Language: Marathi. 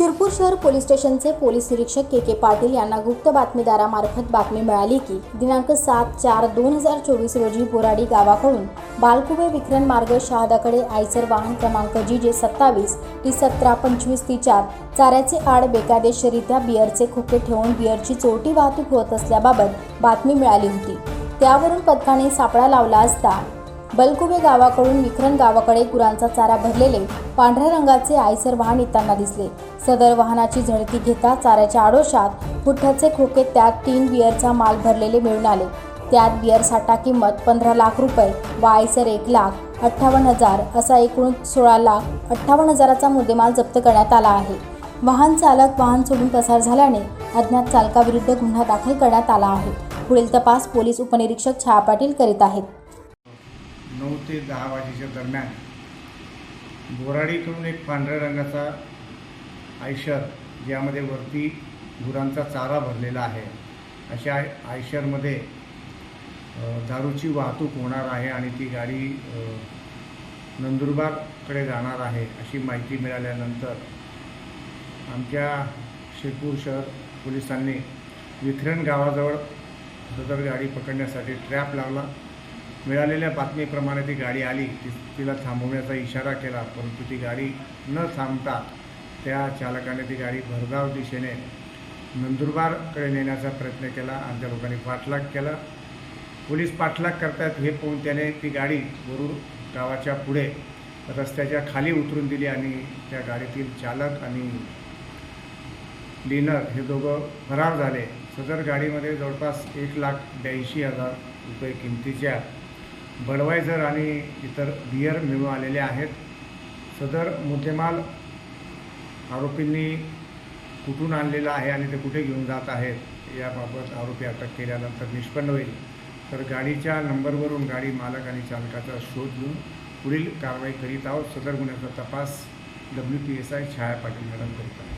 शिरपूर शहर पोलीस स्टेशनचे पोलीस निरीक्षक के के पाटील यांना गुप्त बातमीदारामार्फत बातमी मिळाली की दिनांक सात चार दोन हजार चोवीस रोजी बोराडी गावाकडून बालकुबे विक्रम मार्ग शहादाकडे आयसर वाहन क्रमांक जी जे सत्तावीस टी सतरा पंचवीस ती चार चाऱ्याचे आड बेकायदेशीरित्या बिअरचे खोके ठेवून बिअरची चोरटी वाहतूक होत असल्याबाबत बातमी मिळाली होती. त्यावरून पथकाने सापळा लावला असता बलकुबे गावाकडून विखरण गावाकडे गुरांचा चारा भरलेले पांढऱ्या रंगाचे आयसर वाहन येताना दिसले. सदर वाहनाची झडती घेता चाऱ्याच्या आडोशात पुठ्ठ्याचे खोके त्यात तीन बिअरचा माल भरलेले मिळून आले. त्यात बियर साठा किंमत पंधरा लाख रुपये व आयसर एक लाख अठ्ठावन्न हजार असा एकूण सोळा लाख अठ्ठावन्न हजाराचा मुद्देमाल जप्त करण्यात आला आहे. वाहन चालक वाहन सोडून पसार झाल्याने अज्ञात चालकाविरुद्ध गुन्हा दाखल करण्यात आला आहे. पुढील तपास पोलीस उपनिरीक्षक छाया पाटील करीत आहेत. नऊ ते दहा वाजेच्या दरम्यान बोराडीकडून एक पांढऱ्या रंगाचा आयशर ज्यामध्ये वरती गुरांचा चारा भरलेला आहे. अशा आय आयशरमध्ये दारूची वाहतूक होणार आहे आणि ती गाडी नंदुरबारकडे जाणार आहे अशी माहिती मिळाल्यानंतर आमच्या शिरपूर शहर पोलिसांनी विथरण गावाजवळ सदर गाडी पकडण्यासाठी ट्रॅप लावला. मिळालेल्या बातमीप्रमाणे ती गाडी आली. ती तिला थांबवण्याचा इशारा केला परंतु ती गाडी न थांबता त्या चालकाने ती गाडी भरधाव दिशेने नंदुरबारकडे नेण्याचा प्रयत्न केला आणि त्या लोकांनी पाठलाग केला. पोलीस पाठलाग करतायत हे पाहून त्याने ती गाडी वरून गावाच्या पुढे रस्त्याच्या खाली उतरून दिली आणि त्या गाडीतील चालक आणि डिनर हे दोघं फरार झाले. सदर गाडीमध्ये जवळपास एक लाख ब्याऐंशी हजार रुपये किमतीच्या बडवायझर आणि इतर बियर मिळून आलेले आहेत. सदर मुद्देमाल आरोपींनी कुठून आणलेला आहे आणि ते कुठे घेऊन जात आहेत याबाबत आरोपी अटक केल्यानंतर निष्पन्न होईल. तर गाडीच्या नंबरवरून गाडी मालक आणि चालकाचा शोध घेऊन पुढील कारवाई करीत आहोत. सदर गुन्ह्याचा तपास W P S I Chhaya Patil madam करीत आहे